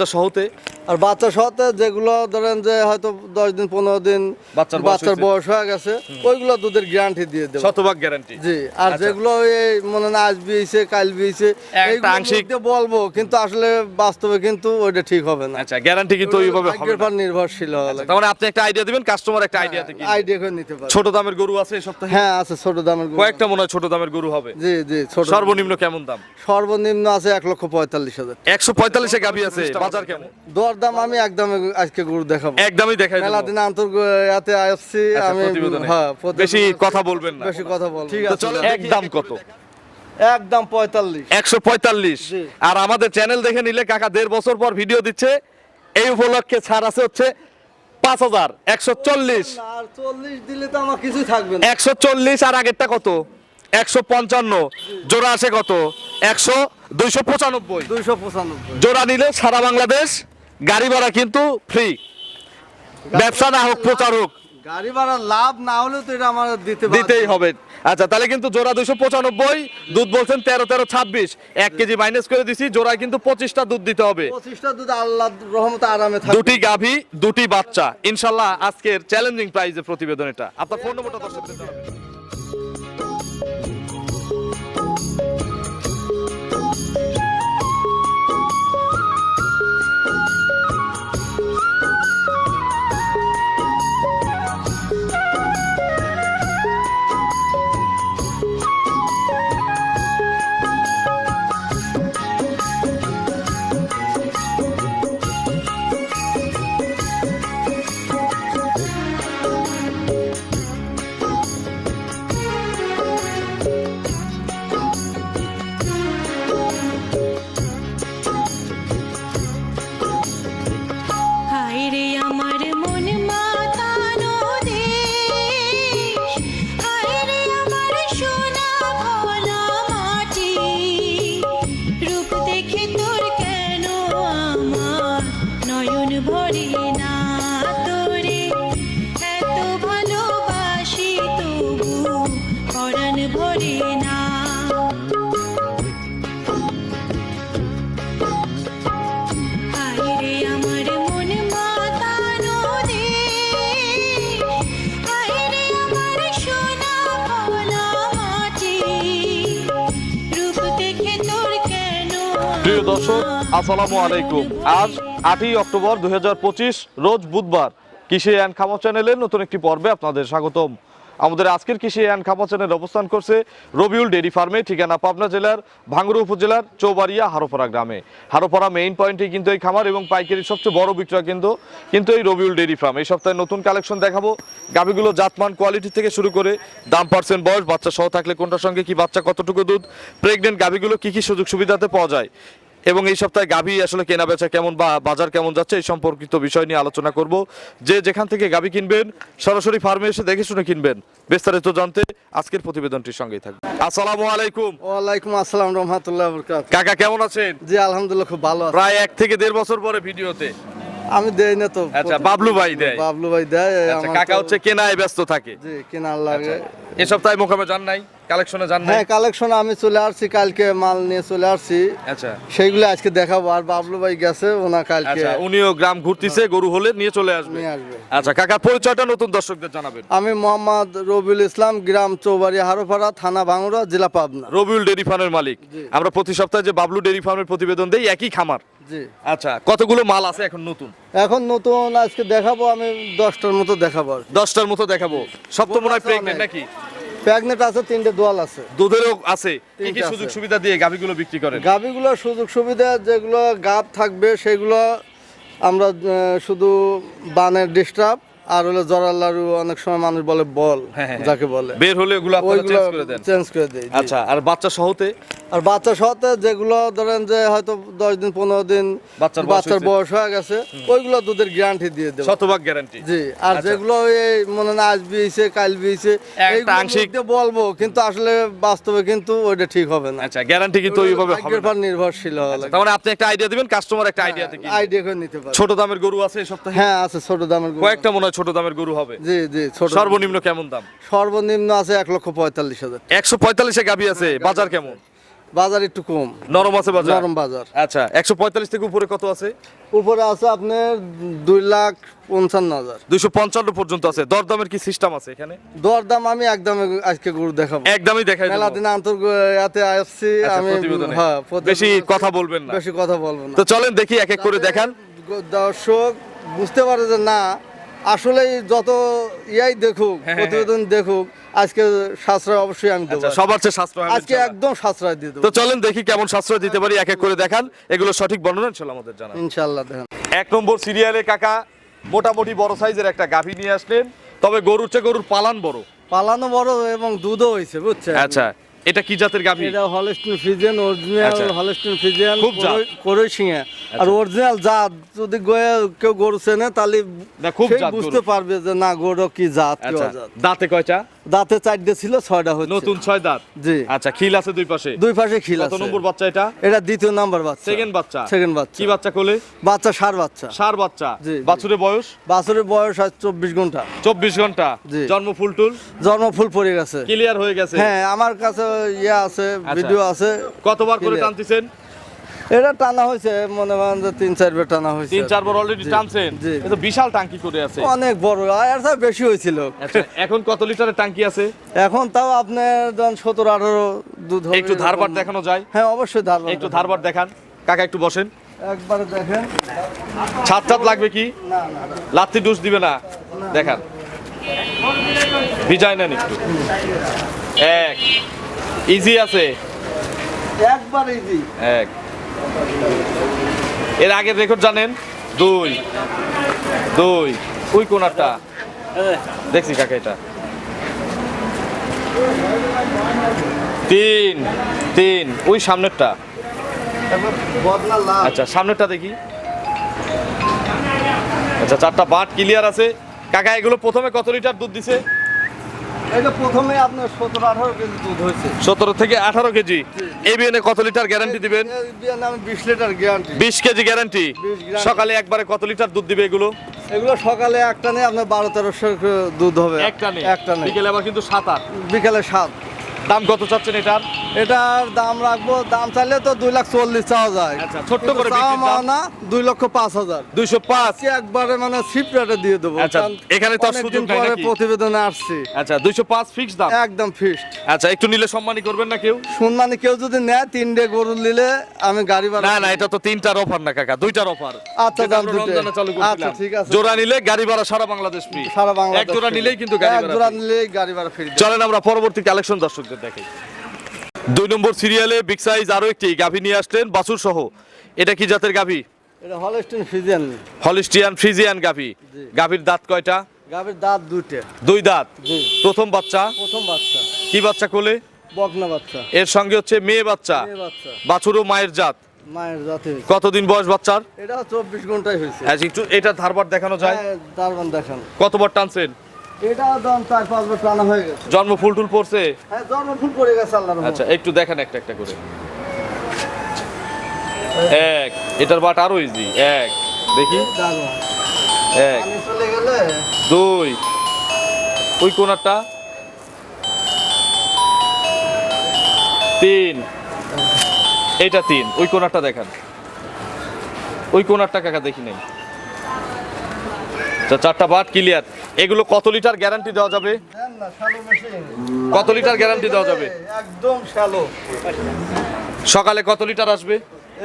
বাচ্চা সহতে আর বাচ্চা সহতে যেগুলো ধরেন যে হয়তো দশ দিন পনেরো দিন বাচ্চার বয়স হয়ে গেছে ওইগুলো দুধের গ্যারান্টি দিয়ে দেবো। শতভাগ গ্যারান্টি জি আর আচ্ছা। যেগুলো এই মনে না আজ বিয়েছে কাল বিয়েছে আংশিক- বলব কিন্তু আসলে বাস্তবে কিন্তু ওইটা ঠিক হবে না। আচ্ছা গ্যারান্টি কিন্তু ওইভাবে হবে না। নির্ভরশীল হওয়া আচ্ছা, তার মানে আপনি একটা আইডিয়া দিবেন কাস্টমার একটা আইডিয়া থেকে আইডিয়া করে নিতে পারে ছোট দামের গরু আছে এই সপ্তাহে? হ্যাঁ আছে ছোট দামের গরু। কয়েকটা মনে হয় ছোট দামের গরু হবে। জি জি ছোট সর্বনিম্ন কেমন দাম? সর্বনিম্ন আছে এক লক্ষ পঁয়তাল্লিশ হাজার একশো পঁয়তাল্লিশে গাভি আছে বাজার কেমন? দর দাম আমি একদমে আজকে গরু দেখাবো। একদমই দেখাই মেলা দিন আন্তর আসছি আচ্ছা, আমি হ্যাঁ বেশি কথা বলবেন না। বেশি কথা বল ঠিক আছে চলো একদম কত। একদম পঁয়তাল্লিশ। একশো পঁয়তাল্লিশ। আর আমাদের চ্যানেল দেখে নিলে কাকা দেড় বছর পর ভিডিও দিচ্ছে। এই উপলক্ষে ছাড় আছে হচ্ছে পাঁচ হাজার একশো চল্লিশ। আর চল্লিশ দিলে তো আমার কিছুই থাকবে একশো চল্লিশ আর আগেরটা কত? একশো পঞ্চান্ন। জোড়া আসে কত? একশো দুইশো পঁচানব্বই। দুইশো পঁচানব্বই। জোড়া নিলে সারা বাংলাদেশ গাড়ি ভাড়া কিন্তু ফ্রি ব্যবসা না হোক প্রচার হোক। গাড়ি ভাড়া লাভ না হলেও তো এটা আমার দিতে দিতেই হবে। আচ্ছা তাহলে কিন্তু জোড়া দুশো পঁচানব্বই দুধ বলছেন তেরো তেরো ছাব্বিশ। এক কেজি মাইনাস করে দিছি জোড়ায় কিন্তু পঁচিশটা দুধ দিতে হবে। পঁচিশটা দুধ আল্লাহ রহমতে আরামে থাকবে। দুটি গাভী দুটি বাচ্চা। ইনশাল্লাহ আজকের চ্যালেঞ্জিং প্রাইজে প্রতিবেদন এটা। আপনার ফোন নম্বরটা দর্শকদের দর্শক, আসসালামু আলাইকুম। আজ আটই অক্টোবর দুই হাজার পঁচিশ, রোজ বুধবার কৃষি অ্যান্ড খামা চ্যানেলের নতুন একটি পর্বে আপনাদের স্বাগতম। আমাদের আজকের কৃষি অ্যান্ড খামা চ্যানেল অবস্থান করছে রবিউল ডেরি ফার্মে, ঠিকানা পাবনা জেলার ভাঙ্গুরু উপজেলার চৌবাড়িয়া হারোপাড়া গ্রামে। হারোপাড়া মেইন পয়েন্টে কিন্তু এই খামার এবং পাইকারির সবচেয়ে বড় বিক্রয় কিন্তু কিন্তু এই রবিউল ডেরি ফার্ম। এই সপ্তাহে নতুন কালেকশন দেখাবো। গাভিগুলো জাতমান কোয়ালিটি থেকে শুরু করে দাম পার্সেন্ট বয়স, বাচ্চা সহ থাকলে কোনটার সঙ্গে কি বাচ্চা কতটুকু দুধ প্রেগনেন্ট গাভিগুলো কি কি সুযোগ সুবিধাতে পাওয়া যায় এবং এই সপ্তাহে গাভী আসলে কেনা বেচা কেমন বা বাজার কেমন যাচ্ছে এই সম্পর্কিত বিষয় নিয়ে আলোচনা করব। যে যেখান থেকে গাভী কিনবেন সরাসরি ফার্মে এসে দেখে শুনে কিনবেন। বিস্তারিত জানতে আজকের প্রতিবেদনটির সঙ্গেই থাকবে আসসালামু আলাইকুম। ওয়ালাইকুম আসসালাম রহমতুল্লাহ কাকা কেমন আছেন? জি আলহামদুলিল্লাহ খুব ভালো প্রায় এক থেকে দেড় বছর পরে ভিডিওতে। আমি দেই না তো আচ্ছা, বাবলু ভাই দেয়। বাবলু ভাই দেয় আচ্ছা কাকা হচ্ছে কেনায় ব্যস্ত থাকে। জি কেনার লাগে। এ সপ্তাহে মোকামে যান নাই? কালেকশনে যান নাই? হ্যাঁ কালেকশন আমি চলে আসছি কালকে মাল নিয়ে চলে আসছি। আচ্ছা। সেইগুলো আজকে দেখাবো আর বাবলু ভাই গেছে ওনা কালকে আচ্ছা উনিও গ্রাম ঘুরতিছে গরু হলে নিয়ে চলে আসবে। নিয়ে আসবে। আচ্ছা কাকার পরিচয়টা নতুন দর্শকদের জানাবেন। আমি মোহাম্মদ রবিউল ইসলাম গ্রাম চৌবাড়ি হারোপাড়া থানা ভাঙড়া জেলা পাবনা। রবিউল ডেরি ফার্মের মালিক। আমরা প্রতি সপ্তাহে যে বাবলু ডেরি ফার্মের প্রতিবেদন দেই একই খামার। জি। আচ্ছা কতগুলো মাল আছে এখন নতুন? এখন নতুন আজকে দেখাবো আমি দশটার মতো দেখাবো দশটার মতো দেখাবো। সব তো মনে হয় প্রেগনেন্ট নাকি? প্যাগনেট আছে তিনটে দোয়াল আছে। দুধেরও আছে। কি কি সুযোগ সুবিধা দিয়ে গাভিগুলো বিক্রি করেন? গাভিগুলোর সুযোগ সুবিধা যেগুলো গাব থাকবে সেগুলো আমরা শুধু বানের ডিস্টার্ব আর হলো জরার লাড়ু অনেক সময় মানুষ বলে বল হ্যাঁ, হ্যাঁ, যাকে বলে। বের হলে ওইগুলো চেঞ্জ করে দেন। চেঞ্জ করে দেই আচ্ছা আর বাচ্চা সহতে? আর বাচ্চা সহতে যেগুলো ধরেন যে হয়তো দশ দিন পনেরো দিন বাচ্চার বয়স বাচ্চার বয়স হয়ে গেছে ওইগুলো দুধের গ্যারান্টি দিয়ে দেবো। শতভাগ গ্যারান্টি জি আর আচ্ছা। যেগুলো এই মনে না আজ বিয়েছে কাল বিয়েছে আংশিক- বলব কিন্তু আসলে বাস্তবে কিন্তু ওইটা ঠিক হবে না। আচ্ছা গ্যারান্টি কিন্তু ওইভাবে হবে উপর নির্ভরশীল হওয়া আচ্ছা, তার মানে আপনি একটা আইডিয়া দিবেন কাস্টমার একটা আইডিয়া থেকে আইডিয়া করে নিতে পারে ছোট দামের গরু আছে এই সপ্তাহে? হ্যাঁ আছে ছোট দামের গরু। কয়েকটা মনে হয় ছোট দামের গরু হবে? জি জি ছোট সর্বনিম্ন কেমন দাম? সর্বনিম্ন আছে এক লক্ষ পঁয়তাল্লিশ হাজার। একশো পঁয়তাল্লিশে গাভি আছে বাজার কেমন? বাজার একটু কম। নরম আছে বাজার? নরম বাজার। আচ্ছা একশো পঁয়তাল্লিশ থেকে উপরে কত আছে? উপরে আছে আপনার দুই লাখ পঞ্চান্ন হাজার। দুইশো পঞ্চান্ন পর্যন্ত আছে। দরদামের কি সিস্টেম আছে এখানে? দর দাম আমি একদমে আজকে গরু দেখাবো। একদমই দেখাই মেলা দিন এতে আসছি আচ্ছা, আমি হ্যাঁ বেশি কথা বলবেন না। বেশি কথা বলব না। তো চলেন দেখি এক এক করে দেখান। দর্শক বুঝতে পারে যে না আসলে যত ইয়াই দেখুক হ্যাঁ, প্রতিবেদন দেখুক আজকে সাশ্রয় অবশ্যই আমি দেবো। সবার চেয়ে সাশ্রয় আজকে একদম সাশ্রয় দিয়ে দেবো। তো চলেন দেখি কেমন সাশ্রয় দিতে পারি এক এক করে দেখান। এগুলো সঠিক বর্ণনা ইনশাল্লাহ আমাদের জানা ইনশাল্লাহ দেখেন। এক নম্বর সিরিয়ালে কাকা মোটামুটি বড় সাইজের একটা গাভী নিয়ে আসলেন। তবে গরুর চেয়ে গরুর পালান বড়। পালানো বড় এবং দুধও হয়েছে বুঝছেন? আচ্ছা এটা কি জাতের গাভী? এটা Holstein Friesian original. Holstein Friesian খুব জাত। করই সিংহে আর আচ্ছা। অরিজিনাল জাত যদি কেউ গরু চেনে তাহলে খুব বুঝতে পারবে যে না গরু কি জাত আচ্ছা দাঁতে কয়টা দাঁতে চারটে ছিল ছয়টা হচ্ছে। নতুন ছয় দাঁত? জি। আচ্ছা খিল আছে দুই পাশে? দুই পাশে খিল কত নম্বর বাচ্চা এটা? এটা দ্বিতীয় নাম্বার বাচ্চা। সেকেন্ড বাচ্চা। সেকেন্ড বাচ্চা। কি বাচ্চা কোলে? বাচ্চা সার বাচ্চা। সার বাচ্চা। বাছুরের বয়স? বাছুরের বয়স আজ চব্বিশ ঘণ্টা। চব্বিশ ঘণ্টা। জি। জন্ম ফুল টুল? জন্ম ফুল পড়ে গেছে। ক্লিয়ার হয়ে গেছে? হ্যাঁ আমার কাছে ইয়ে আছে আচ্ছা। ভিডিও আছে। কতবার করে। টানতেছেন? এটা টানা হয়েছে মনে করেন যে তিন চারবার টানা হয়েছে তিন চারবার অলরেডি টানছেন? জি। এ তো বিশাল টাঙ্কি করে আছে। অনেক বড় আর এর চেয়ে বেশি হয়েছিল। আচ্ছা এখন কত লিটারের টাঙ্কি আছে? এখন তাও আপনার যখন সতেরো আঠারো দুধ একটু ধারবার দেখানো যায়? হ্যাঁ অবশ্যই ধারবার একটু ধারবার দেখান। কাকা একটু বসেন। একবারে দেখেন। ছাদ ছাদ লাগবে কি? না না না। লাত্তি ডুস দিবে না? দেখান। ভিজাই নেন একটু। এক। ইজি আছে? একবার ইজি। এক। এর আগের রেকর্ড জানেন? দুই। দুই। ওই কোনারটা দেখছি কাকা এটা। তিন। তিন। ওই সামনেরটা। আচ্ছা সামনেরটা দেখি। আচ্ছা চারটা বাট ক্লিয়ার আছে। কাকা, এগুলো প্রথমে কত লিটার দুধ দিছে? এটা প্রথমে আপনার সতেরো আঠারো কেজি দুধ হয়েছে। সতেরো থেকে আঠারো কেজি। এই বিয়ানে কত লিটার গ্যারান্টি দিবেন? এর বিশ লিটার গ্যারান্টি বিশ কেজি গ্যারান্টি সকালে একবারে কত লিটার দুধ দিবে এগুলো? এগুলো সকালে একটা নেই আপনার বারো তেরোশো দুধ হবে। একটা নেই একটা নেই বিকেলে আবার কিন্তু সাত আট। বিকেলে সাত। দাম কত চাচ্ছেন এটার? এটার দাম রাখব দাম চাইলে তো দুই লাখ চল্লিশ চাওয়া যায়। আচ্ছা, ছোট্ট করে? মানা দুই লক্ষ পাঁচ হাজার। দুইশো পাঁচ? একবারে মানে সিপ রেটে দিয়ে দেবো আচ্ছা, এখানে তো সুযোগ পরে প্রতিবেদনে আসছি। আচ্ছা দুইশো পাঁচ ফিক্স দাম? একদম ফিক্সড আচ্ছা একটু নিলে সম্মানী করবেন না কেউ? শুনমানি কেউ যদি নেয় তিনটে গরু নিলে আমি গাড়ি ভাড়া না না এটা তো তিনটার অফার না কাকা দুইটার অফার আচ্ছা, দাম দুটো। চালু আচ্ছা, ঠিক আছে। জোড়া নিলে গাড়ি ভাড়া সারা বাংলাদেশ ফ্রি সারা বাংলা এক জোড়া নিলেই কিন্তু গাড়ি এক ভাড়া জোড়া নিলেই গাড়ি ভাড়া ফ্রি চলেন আমরা পরবর্তী কালেকশন দর্শকদের দেখাই দুই নম্বর সিরিয়ালে বিগ সাইজ আরও একটি গাভী নিয়ে আসলেন বাছুর সহ। এটা কি জাতের গাভী? এটা হলস্টিন ফিজিয়ান হলিস্টিয়ান ফ্রিজিয়ান গাভী। গাভীর দাঁত কয়টা? গাভীর দাঁত দুইটা। দুই দাঁত। প্রথম বাচ্চা? প্রথম বাচ্চা। কি বাচ্চা কোলে? বকনা বাচ্চা। এর সঙ্গে হচ্ছে মেয়ে বাচ্চা। মেয়ে বাচ্চা। বাছুরও মায়ের জাত। মায়ের জাতে কতদিন বয়স বাচ্চার? এটা চব্বিশ ঘন্টায় হয়েছে। আচ্ছা, একটু এটা ধারবার দেখানো যায়। হ্যাঁ, দারুণ কতবার টানছেন? এটা জন্ম ফুল টুল পড়ছে? হ্যাঁ জন্ম ফুল পড়ে গেছে আল্লাহর আচ্ছা একটু দেখেন একটা একটা করে। এক এটার বাট আরও ইজি এক দেখি। এক চলে গেলে? দুই ওই কোনারটা। তিন এইটা তিন ওই কোনারটা দেখান। ওই কোনারটা কাকা দেখি নাই। চারটা বাট ক্লিয়ার। এগুলো কত লিটার গ্যারান্টি দেওয়া যাবে। কত লিটার গ্যারান্টি দেওয়া যাবে? একদম শ্যালো সকালে কত লিটার আসবে?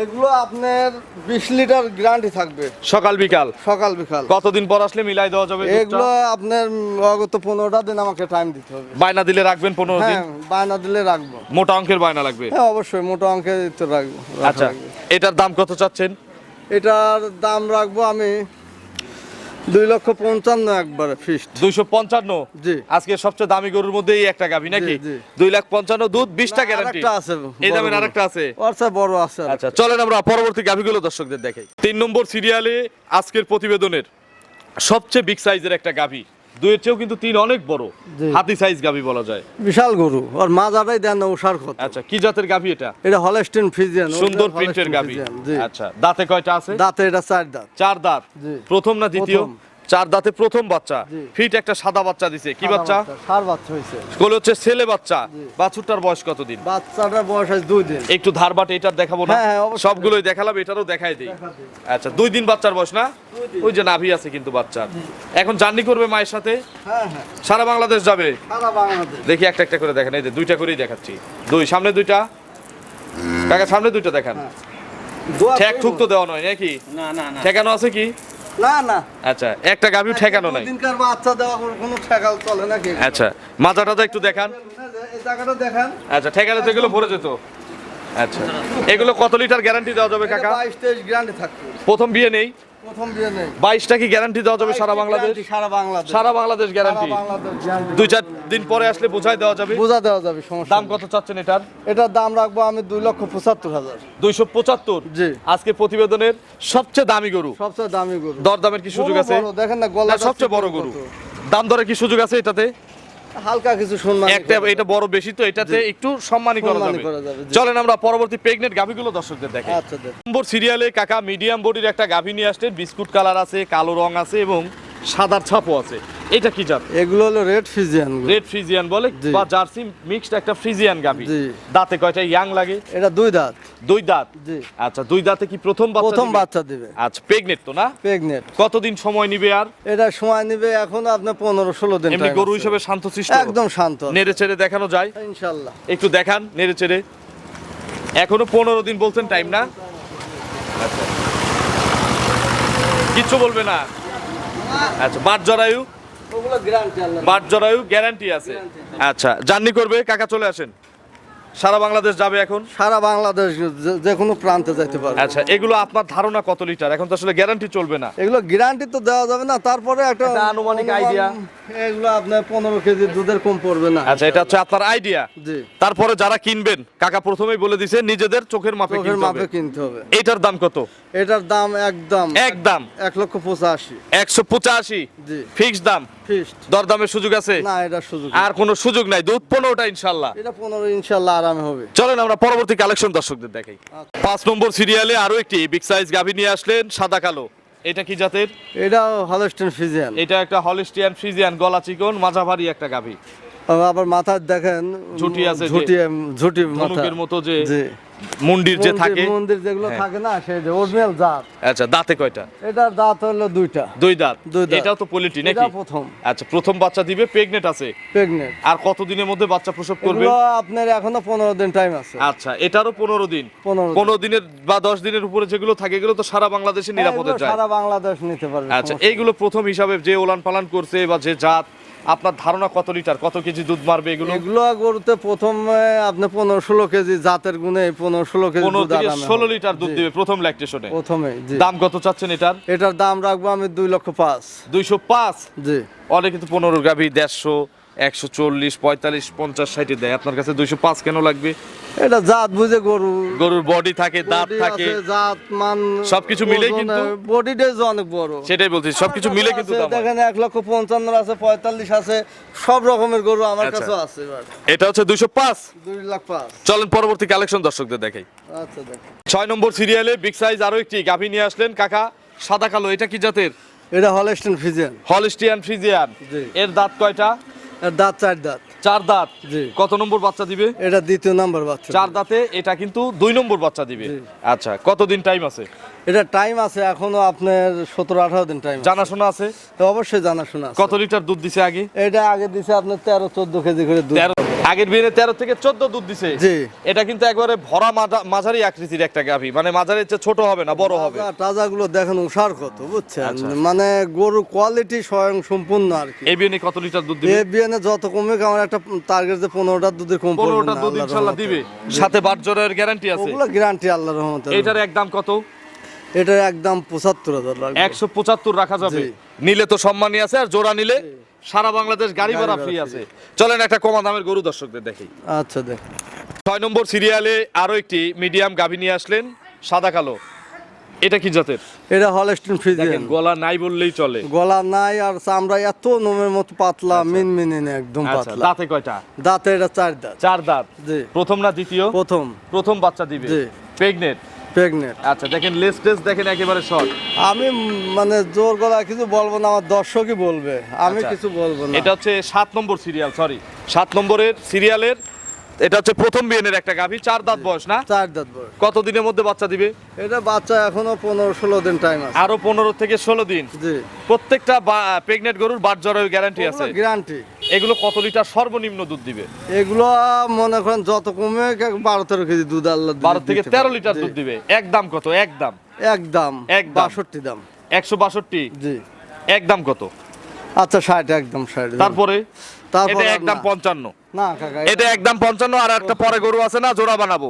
এগুলো আপনার বিশ লিটার গ্যারান্টি থাকবে। সকাল বিকাল? সকাল বিকাল। কতদিন পর আসলে মিলাই দেওয়া যাবে এগুলো আপনার অগত পনেরোটা দিন আমাকে টাইম দিতে হবে। বায়না দিলে রাখবেন পনেরো দিন? হ্যাঁ বায়না দিলে রাখব। মোটা অঙ্কের বায়না লাগবে? হ্যাঁ অবশ্যই মোটা অঙ্কের তো রাখব আচ্ছা এটার দাম কত চাচ্ছেন? এটার দাম রাখব আমি দুই লক্ষ পঞ্চান্ন একবার ফিস্ট দুইশো পঞ্চান্ন? জি। আজকে সবচেয়ে দামি গরুর মধ্যে এই একটা গাভী নাকি। দুই লাখ পঞ্চান্ন দুধ বিশটা গ্যারান্টি আরেকটা আছে এই দামের। আরেকটা আছে? আচ্ছা বড় আছে আচ্ছা চলেন আমরা পরবর্তী গাভীগুলো দর্শকদের দেখাই। তিন নম্বর সিরিয়ালে আজকের প্রতিবেদনের সবচেয়ে বিগ সাইজের একটা গাভী। দুইয়ের চেয়েও কিন্তু তিন অনেক বড়। হাতি সাইজ গাভী বলা যায়। বিশাল গরু। আর মাজারাই দেন না উষার কত আচ্ছা কি জাতের গাভী এটা? এটা হলস্টিন ফিজিয়ান সুন্দর প্রিন্টের গাভী। আচ্ছা দাঁতে কয়টা আছে? দাঁতে এটা চার দাঁত। চার দাঁত। প্রথম না দ্বিতীয়। চার দাঁতে প্রথম বাচ্চা। ফিট একটা সাদা বাচ্চা দিছে। কি বাচ্চা? সার বাচ্চা হয়েছে কোলে হচ্ছে ছেলে বাচ্চা। বাছুরটার বয়স কতদিন? বাচ্চাটার বয়স আছে দুই দিন। একটু ধারবাট এটার দেখাবো না? হ্যাঁ, হ্যাঁ। সবগুলোই দেখালাম এটারও দেখাই দেই। আচ্ছা দুই দিন বাচ্চার বয়স না? ওই যে নাভি আছে কিন্তু বাচ্চার। এখন জার্নি করবে মায়ের সাথে? হ্যাঁ হ্যাঁ। সারা বাংলাদেশ যাবে? সারা বাংলাদেশ। দেখি একটা একটা করে দেখেন। এই যে দুইটা করেই দেখাচ্ছি। দুই সামনে দুইটা? কাকা সামনে দুইটা দেখান। ঠেক ঠুক তো দেওয়া নয় নাকি? না না না। ঠেকানো আছে কি? না না। আচ্ছা একটা গাভিও ঠেকানো নাই। দিনকার বাচ্চা দেওয়া কোনো- ঠেকাল চলে নাকি আচ্ছা মাজা টাজা একটু দেখান। এই জায়গাটা দেখান। আচ্ছা ঠেকালে তো এগুলো ভরে যেত। আচ্ছা এগুলো কত লিটার গ্যারান্টি দেওয়া যাবে কাকা? বাইশ তেইশ গ্যারান্টি থাকবে প্রথম বিয়ে নেই? প্রথম বিয়ে নেই। বাইশটা কি গ্যারান্টি দেওয়া যাবে সারা বাংলাদেশ? সারা বাংলাদেশ। সারা বাংলাদেশ গ্যারান্টি। দুই চার দিন পরে আসলে বোঝাই দেওয়া যাবে। বোঝা দেওয়া যাবে সমস্যা দাম কত চাচ্ছেন এটার? এটার দাম রাখব আমি দুই লক্ষ পঁচাত্তর হাজার। দুইশো পঁচাত্তর? জি। আজকে প্রতিবেদনের সবচেয়ে দামি গরু। সবচেয়ে দামি গরু। দরদামের কি সুযোগ আছে? দেখেন না গলা সবচেয়ে বড় গরু। দাম দরে কি সুযোগ আছে এটাতে? হালকা কিছু সম্মান একটা এটা বড় বেশি তো এটাতে একটু সম্মানই করা যাবে। চলেন আমরা পরবর্তী প্রেগনেন্ট গাভিগুলো দর্শকদের দেখে আচ্ছা নম্বর সিরিয়ালে কাকা মিডিয়াম বডির একটা গাভি নিয়ে আসলেন বিস্কুট কালার আছে কালো রং আছে এবং সাদার ছাপও আছে। এটা কি জাত? এগুলো হলো রেড ফ্রিজিয়ান রেড ফ্রিজিয়ান বলে বা জার্সি মিক্সড একটা ফ্রিজিয়ান জি। দাঁতে কয়টা ইয়াং লাগে? এটা দুই দাঁত। দুই দাঁত? জি। আচ্ছা দুই দাঁতে কি প্রথম বাচ্চা প্রথম বাচ্চা দিবে। আচ্ছা প্রেগনেন্ট তো না? প্রেগনেন্ট কতদিন সময় নিবে আর? এটা সময় নিবে এখন আপনার পনেরো ষোলো দিন এমনি গরু হিসেবে শান্ত শান্তশিষ্ট? একদম শান্ত। নেড়ে চেড়ে দেখানো যায়? ইনশাল্লাহ। একটু দেখান নেড়ে চেড়ে। এখনও পনেরো দিন বলছেন টাইম না? আচ্ছা। কিচ্ছু বলবে না? আচ্ছা বাট জরায়ু? বাট জরায়ু গ্যারান্টি আছে। আচ্ছা জার্নি করবে কাকা চলে আসেন। সারা বাংলাদেশ যাবে এখন? সারা বাংলাদেশ যে- যে কোনো প্রান্তে যাইতে পারবে। আচ্ছা এগুলো আপনার ধারণা কত লিটার? এখন তো আসলে গ্যারান্টি চলবে না। এগুলো গ্যারান্টি তো দেওয়া যাবে না তারপরে একটা আনুমানিক idea। এগুলো আপনার পনেরো কেজি দুধের কম পড়বে না। আচ্ছা এটা হচ্ছে আপনার আইডিয়া জি। তারপরে যারা কিনবেন কাকা প্রথমেই বলে দিছে নিজেদের চোখের মাপে চোখের কিনতে মাপে হবে কিনতে হবে। এটার দাম কত? এটার দাম একদম একদম। এক লক্ষ পঁচাশি। একশো পঁচাশি। জি। ফিক্স দাম। দরদামের সুযোগ আছে? না এটা সুযোগ আর কোনো সুযোগ নাই। দুধ পনেরোটা ইনশাল্লাহ এটা পনেরো ইনশাল্লাহ আরামে হবে। চলেন আমরা পরবর্তী কালেকশন দর্শকদের দেখাই। পাঁচ নম্বর সিরিয়ালে আরও একটি বিগ সাইজ গাভী নিয়ে আসলেন সাদা কালো। এটা কি জাতের? এটা হলস্টিয়ান ফ্রিজিয়ান এটা একটা হলিস্টিয়ান ফ্রিজিয়ান গলা চিকন মাঝাভারী একটা গাভী। আবার মাথার দেখেন ঝুঁটি আছে ঝুটি ঝুটি মাথা। ধনুকের মতো যে জি। মুন্ডির যে থাকে। মন্দির যেগুলো হ্যাঁ। থাকে না সেই যে অরিজিনাল জাত। আচ্ছা দাঁতে কয়টা? এটার দাঁত হলো দুইটা। দুই দাঁত? এটাও তো পলিটি নাকি? এটা প্রথম। আচ্ছা প্রথম বাচ্চা দিবে প্রেগনেন্ট আছে। প্রেগনেন্ট আর কতদিনের মধ্যে বাচ্চা প্রসব করবে? আপনার এখনও পনেরো দিন টাইম আছে। আচ্ছা এটারও পনেরো দিন। পনেরো দিন। পনেরো দিনের বা দশ দিনের উপরে যেগুলো থাকে এগুলো তো সারা বাংলাদেশে নিরাপদে যায়। সারা বাংলাদেশ নিতে পারবে আচ্ছা এইগুলো প্রথম হিসাবে যে ওলান পালান করছে বা যে জাত আপনার ধারণা কত লিটার? কত কেজি দুধ মারবে এগুলো। এগুলো গরুতে প্রথম আপনি পনেরো ষোলো কেজি জাতের গুণে পনেরো ষোলো কেজি পনেরো থেকে ষোলো লিটার দুধ দিবে প্রথম ল্যাকটেশনে প্রথমে দাম কত চাচ্ছেন এটার? এটার দাম রাখব আমি দুই লক্ষ পাঁচ। দুইশো পাঁচ? জি। অনেক কিন্তু পনেরো গাভি দেড়শো একশো চল্লিশ পঁয়তাল্লিশ পঞ্চাশ ষাটে দেয়। আপনার কাছে দুইশো পাঁচ কেন লাগবে? এটা জাত বুঝে গরু। গরুর বডি থাকে দাঁত থাকে। জাত মান সবকিছু মিলেই কিন্তু- বডিটা অনেক বড়। সেটাই বলছি সবকিছু মিলে কিন্তু। দেখেন এক লক্ষ পঞ্চান্ন আছে পঁয়তাল্লিশ আছে সব রকমের গরু আমার আচ্ছা। কাছে আছে এটা হচ্ছে দুইশো পাঁচ। দুই লাখ পাঁচ। চলেন পরবর্তী কালেকশন দর্শকদের দেখাই। আচ্ছা দেখেন। ছয় নম্বর সিরিয়ালে বিগ সাইজ আরও একটি গাভি নিয়ে আসলেন কাকা সাদা কালো এটা কি জাতের? এটা হলস্টেন ফিজিয়ান হলিস্টিয়ান ফ্রিজিয়ান। এর দাঁত কয়টা? দাঁত চার দাঁত। চার দাঁত? জি। কত নম্বর বাচ্চা দিবে? এটা দ্বিতীয় নাম্বার বাচ্চা। চার দাঁতে এটা কিন্তু দুই নম্বর বাচ্চা দিবে। আচ্ছা কতদিন টাইম আছে? এটা টাইম আছে এখনও আপনার সতেরো আঠারো দিন টাইম জানাশোনা আছে? অবশ্যই জানাশোনা কত লিটার দুধ দিছে আগে? এটা আগে দিছে আপনার তেরো চোদ্দ কেজি করে দুধ। আগের বিয়ে তেরো থেকে চোদ্দ দুধ দিছে। এটা কিন্তু একবারে ভরা মাঝারি আকৃতির একটা গাভি। মানে মাঝারি ছোট হবে না বড় হবে। তাজা- গুলো দেখেন উষার কত বুঝছেন? আচ্ছা। মানে গরু কোয়ালিটি স্বয়ং সম্পূর্ণ আর কি। বিয়ে কত লিটার দুধ দিবে? এ বিয়ানে যত কমে আমার একটা টার্গেট যে পনেরোটা দুধের কম পনেরোটা দুধ ইনশাল্লাহ দিবে। সাথে বাট জোরের গ্যারান্টি আছে। ওগুলো গ্যারান্টি আল্লাহর রহমতে এটার একদম কত? এটার একদম পঁচাত্তর হাজার লাগবে। একশো পঁচাত্তর রাখা যাবে। নিলে তো সম্মানই আছে আর জোড়া নিলে সারা বাংলাদেশ গাড়ি ভাড়া ফ্রি আছে। চলেন একটা কমা দামের গরু দর্শকদের দেখি আচ্ছা দেখ। ছয় নম্বর সিরিয়ালে আরও একটি মিডিয়াম গাভী নিয়ে আসলেন সাদা কালো। এটা কি জাতের? এটা হলস্টিন ফ্রিজিয়ান দেখেন গলা নাই বললেই চলে। গলা নাই আর চামড়া এত নোমের মতো পাতলা মিন মিনে একদম আচ্ছা পাতলা। দাঁতে কয়টা? দাঁতে এটা চার দাঁত। চার দাঁত। জি। প্রথম না দ্বিতীয়? প্রথম। প্রথম বাচ্চা দিবে। জি। প্রেগনেন্ট প্রেগনেন্ট আচ্ছা দেখেন লেস টেস দেখেন একেবারে শর্ট আমি মানে জোর গলা কিছু বলব না আমার দর্শকই বলবে। আমি আচ্ছা। কিছু বলব না। এটা হচ্ছে সাত নম্বর সিরিয়াল সরি সাত নম্বরের সিরিয়ালের এটা হচ্ছে প্রথম বিয়েনের একটা গাভী চার দাঁত বয়স না? চার দাঁত বয়স। কত দিনের মধ্যে বাচ্চা দিবে? এটা বাচ্চা এখনও পনেরো ষোলো দিন টাইম আছে। আরও পনেরো থেকে ষোলো দিন। জি। প্রত্যেকটা প্রেগনেন্ট গরুর বাট জ্বরের গ্যারান্টি আছে। গ্যারান্টি এগুলো কত লিটার সর্বনিম্ন দুধ দিবে? এগুলো মনে করেন যত কমে বারো তেরো কেজি দুধ আল্লাহ বারো থেকে তেরো লিটার দুধ দিবে। একদম কত? এক একদম একদম এক বাষট্টি দাম। একশো বাষট্টি? জি। একদম কত? আচ্ছা ষাট একদম ষাট। তারপরে? তারপর একদম পঞ্চান্ন। না কাকা এটা একদম পঞ্চান্ন আর একটা পরে গরু আছে না জোড়া বানাবো।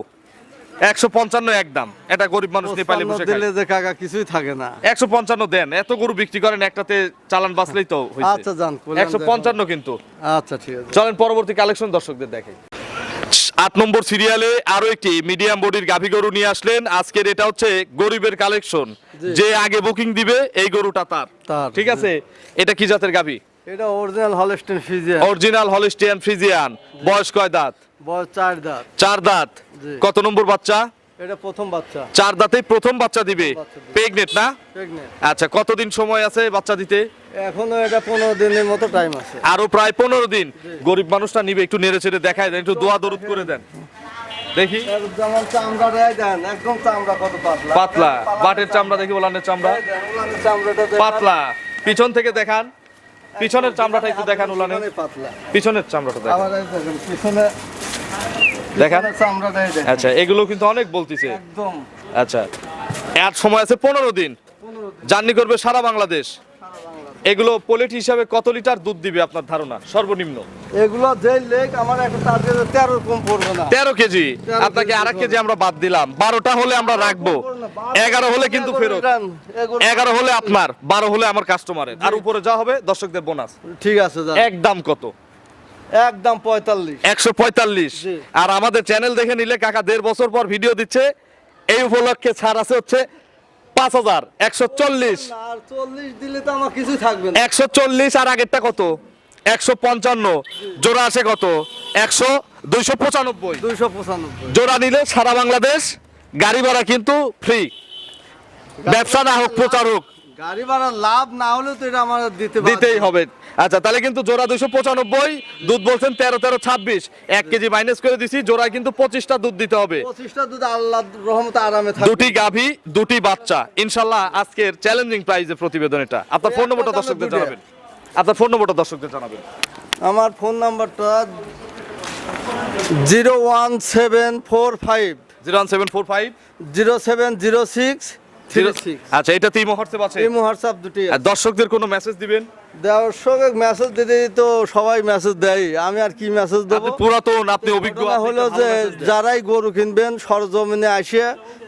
একশো পঞ্চান্ন একদম এটা গরিব মানুষ নিয়ে বসে দিলে যে কাকা কিছুই থাকে না। একশো পঞ্চান্ন দেন। এত গরু বিক্রি করেন একটাতে চালান বাঁচলেই তো আচ্ছা যান একশো পঞ্চান্ন কিন্তু। আচ্ছা ঠিক আছে। চলেন পরবর্তী কালেকশন দর্শকদের দেখে আট নম্বর সিরিয়ালে আরও একটি মিডিয়াম বডির গাভী গরু নিয়ে আসলেন। আজকের এটা হচ্ছে গরিবের কালেকশন যে আগে বুকিং দিবে এই গরুটা তার। ঠিক আছে? এটা কি জাতের গাভী? এটা original Holstein Friesian original Holstein Friesian বয়স কয় দাঁত? বয়স চার দাঁত। চার দাঁত। কত নম্বর বাচ্চা? এটা প্রথম বাচ্চা। চার দাঁতেই প্রথম বাচ্চা দিবে। প্রেগনেট না? আচ্ছা কতদিন সময় আছে বাচ্চা দিতে? এখনও এটা পনেরো দিনের মতো টাইম আছে। আরও প্রায় পনেরো দিন। গরিব মানুষটা নিবে একটু নেড়ে চেড়ে দেখায় দেন একটু দোয়া দরুদ করে দেন। দেখি। যেমন চামড়াটাই দেন একদম চামড়া কত পাতলা। পাতলা। বাটের চামড়া দেখি ওলানের চামড়া। পাতলা। পিছন থেকে দেখান। পিছনের চামড়াটা একটু দেখান উলানের পাতলা। পিছনের চামড়াটা দেখান পিছনে দেখান। আচ্ছা এগুলো কিন্তু অনেক বলতিছে। একদম। আচ্ছা এর সময় আছে পনেরো দিন। জার্নি করবে সারা বাংলাদেশ। এগুলো পোলেট হিসাবে কত লিটার দুধ দিবে আপনার ধারণা? সর্বনিম্ন। এগুলো যে লেগ আমার একটা টার্গেট তেরো কম পড়বে না। তেরো কেজি। আপনাকে আর কেজি আমরা বাদ দিলাম। বারোটা হলে আমরা রাখব। এগারো হলে কিন্তু ফেরত। এগারো হলে আপনার বারো হলে আমার কাস্টমারের আর উপরে যা হবে দর্শকদের বোনাস। ঠিক আছে। একদম কত? একদম পঁয়তাল্লিশ। একশো পঁয়তাল্লিশ। আর আমাদের চ্যানেল দেখে নিলে কাকা দেড় বছর পর ভিডিও দিচ্ছে। এই উপলক্ষে ছাড় আছে হচ্ছে পাঁচ হাজার একশো চল্লিশ। আর চল্লিশ দিলে তো আমার কিছু থাকবে না। একশো চল্লিশ আর আগেরটা কত? একশো পঞ্চান্ন। জোড়া আসে কত? একশো দুইশো পঁচানব্বই। দুইশো পঁচানব্বই। জোড়া নিলে সারা বাংলাদেশ গাড়ি ভাড়া কিন্তু ফ্রি ব্যবসা না হোক প্রচার হোক। গাড়ি ভাড়া লাভ না হলেও তো এটা আমার দিতে দিতেই হবে। আচ্ছা তাহলে কিন্তু জোড়া দুইশো পঁচানব্বই দুধ বলছেন তেরো তেরো ছাব্বিশ। এক কেজি মাইনাস করে দিছি জোড়ায় কিন্তু পঁচিশটা দুধ দিতে হবে। পঁচিশটা দুধ আল্লাহ রহমতে আরামে দুটি গাভী দুটি বাচ্চা। ইনশাল্লাহ আজকের চ্যালেঞ্জিং প্রাইজের প্রতিবেদন এটা। আপনার ফোন নম্বরটা দর্শকদের জানাবেন। আপনার ফোন নম্বরটা দর্শকদের জানাবেন। আমার ফোন নাম্বারটা zero one seven four five. Zero one seven four five. Zero seven zero six. আচ্ছা এটা হোয়াটসঅ্যাপ আছে হোয়াটসঅ্যাপ দুটি দর্শকদের কোনো মেসেজ দিবেন? দর্শক মেসেজ দিতে তো সবাই মেসেজ দেয়। আমি আর কি মেসেজ দেবো? পুরাতন আপনি অভিজ্ঞ হলো যে। যারাই গরু কিনবেন সরজমিনে আসে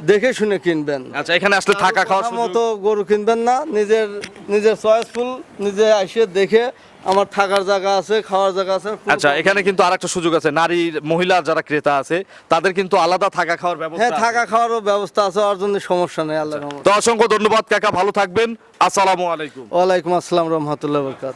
দেখে শুনে কিনবেন। আচ্ছা এখানে আসলে থাকা খাওয়ার মতো গরু কিনবেন না নিজের নিজের চয়েসফুল নিজে এসে দেখে আমার থাকার জায়গা আছে খাওয়ার জায়গা আছে আচ্ছা এখানে কিন্তু আরেকটা সুযোগ আছে। নারী মহিলা যারা ক্রেতা আছে তাদের কিন্তু আলাদা থাকা খাওয়ার ব্যবস্থা হ্যাঁ থাকা। খাওয়ারও ব্যবস্থা আছে ওর জন্য সমস্যা নেই আল্লাহ রহমত। তো অসংখ্য ধন্যবাদ কাকা ভালো থাকবেন। আসসালামু আলাইকুম। ওয়ালাইকুম আসসালাম রহমতুল্লাহ বরকাত।